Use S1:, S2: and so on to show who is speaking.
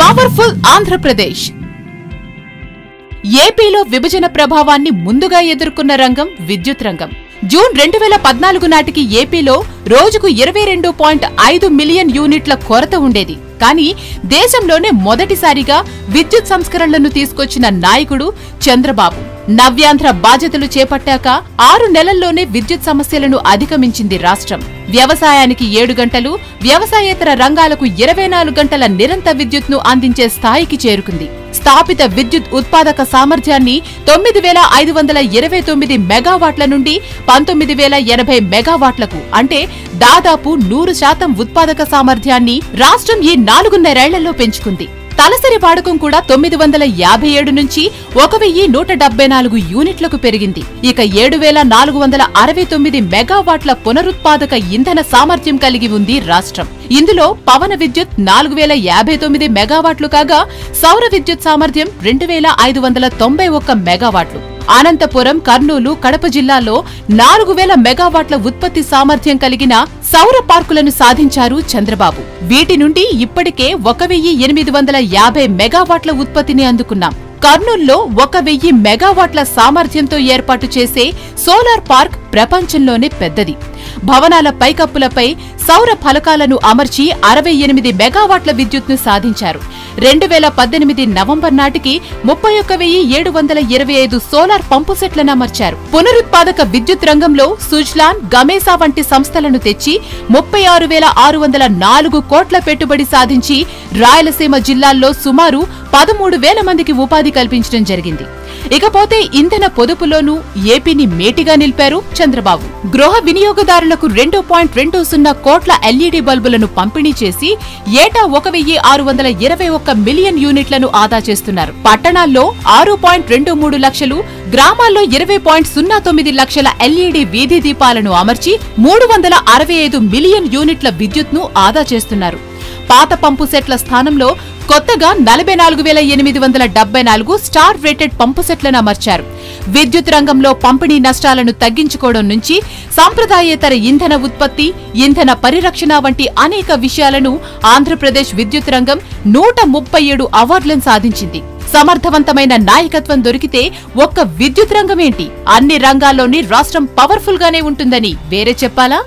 S1: Powerful Andhra Pradesh. ఏపీలో విభజన ప్రభావాన్ని ముందుగా ఎదుర్కొన్న రంగం విద్యుత్ రంగం. జూన్ రెండు వేల పద్నాలుగు నాటికి ఏపీలో రోజుకు ఇరవై రెండు పాయింట్ ఐదు మిలియన్ యూనిట్ల కొరత ఉండేది. కానీ దేశంలోనే మొదటిసారిగా విద్యుత్ సంస్కరణలను తీసుకొచ్చిన నాయకుడు చంద్రబాబు. నవ్యాంధ్ర బాధ్యతలు చేపట్టాక ఆరు నెలల్లోనే విద్యుత్ సమస్యలను అధిగమించింది రాష్ట్రం. వ్యవసాయానికి ఏడు గంటలు వ్యవసాయేతర రంగాలకు ఇరవై నాలుగు గంటల నిరంతర విద్యుత్ను అందించే స్థాయికి చేరుకుంది. స్థాపిత విద్యుత్ ఉత్పాదక సామర్థ్యాన్ని తొమ్మిది వేల ఐదు వందల ఇరవై తొమ్మిది మెగావాట్ల నుండి పంతొమ్మిది వేల ఎనభై మెగావాట్లకు అంటే దాదాపు నూరు శాతం ఉత్పాదక సామర్థ్యాన్ని రాష్ట్రం ఈ నాలుగున్నరేళ్ళలో పెంచుకుంది. తలసరి వాడకం కూడా తొమ్మిది వందల యాభై ఏడు నుంచి ఒక వెయ్యి నూట డెబ్బై నాలుగు యూనిట్లకు పెరిగింది. ఇక ఏడు వేల నాలుగు వందల అరవై తొమ్మిది మెగావాట్ల పునరుత్పాదక ఇంధన సామర్థ్యం కలిగి ఉంది రాష్ట్రం. ఇందులో పవన విద్యుత్ నాలుగు వేల యాభై తొమ్మిది మెగావాట్లు కాగా సౌర విద్యుత్ సామర్థ్యం రెండు వేల ఐదు వందల తొంభై ఒక్క మెగావాట్లు. అనంతపురం కర్నూలు కడప జిల్లాల్లో నాలుగు వేల మెగావాట్ల ఉత్పత్తి సామర్థ్యం కలిగిన సౌర పార్కులను సాధించారు చంద్రబాబు. వీటి నుండి ఇప్పటికే ఒక వెయ్యి ఎనిమిది వందల యాభై మెగావాట్ల ఉత్పత్తిని అందుకున్నాం. కర్నూల్లో ఒక వెయ్యి మెగావాట్ల సామర్థ్యంతో ఏర్పాటు చేసే సోలార్ పార్క్ ప్రపంచంలోనే పెద్దది. భవనాల పైకప్పులపై సౌర ఫలకాలను అమర్చి అరవై ఎనిమిది మెగావాట్ల విద్యుత్ను సాధించారు. రెండు వేల పద్దెనిమిది నవంబర్ నాటికి ముప్పై ఒక్క వెయ్యి ఏడు వందల ఇరవై ఐదు సోలార్ పంపు సెట్లను అమర్చారు. పునరుత్పాదక విద్యుత్ రంగంలో సుజ్లాన్ గమేసా వంటి సంస్థలను తెచ్చి ముప్పై ఆరు వేల ఆరు వందల నాలుగు కోట్ల పెట్టుబడి సాధించి రాయలసీమ జిల్లాల్లో సుమారు పదమూడు వేల మందికి ఉపాధి కల్పించడం జరిగింది. ఇకపోతే ఇంధన పొదుపులోనూ ఏపీని మేటిగా నిలిపారు చంద్రబాబు. గృహ వినియోగదారులకు రెండు పాయింట్ రెండు సున్నా కోట్ల ఎల్ఈడీ బల్బులను పంపిణీ చేసి ఏటా ఒక వెయ్యి ఆరు వందల ఇరవై ఒక్క మిలియన్ యూనిట్లను ఆదా చేస్తున్నారు. పట్టణాల్లో ఆరు పాయింట్ రెండు మూడు లక్షలు గ్రామాల్లో ఇరవై పాయింట్ సున్నా తొమ్మిది లక్షల ఎల్ఈడీ వీధి దీపాలను అమర్చి మూడు వందల అరవై ఐదు మిలియన్ యూనిట్ల విద్యుత్ను ఆదా చేస్తున్నారు. పాత పంపు సెట్ల స్థానంలో కొత్తగా నలభై నాలుగు వేల ఎనిమిది వందల డెబ్బై నాలుగు స్టార్ రేటెడ్ పంపు సెట్లను అమర్చారు. విద్యుత్ రంగంలో పంపిణీ నష్టాలను తగ్గించుకోవడం నుంచి సాంప్రదాయేతర ఇంధన ఉత్పత్తి ఇంధన పరిరక్షణ వంటి అనేక విషయాలను ఆంధ్రప్రదేశ్ విద్యుత్ రంగం నూట ముప్పై ఏడు అవార్డులను సాధించింది. సమర్థవంతమైన నాయకత్వం దొరికితే ఒక్క విద్యుత్ రంగమేంటి అన్ని రంగాల్లోని రాష్ట్రం పవర్ఫుల్ గానే ఉంటుందని వేరే చెప్పాలా?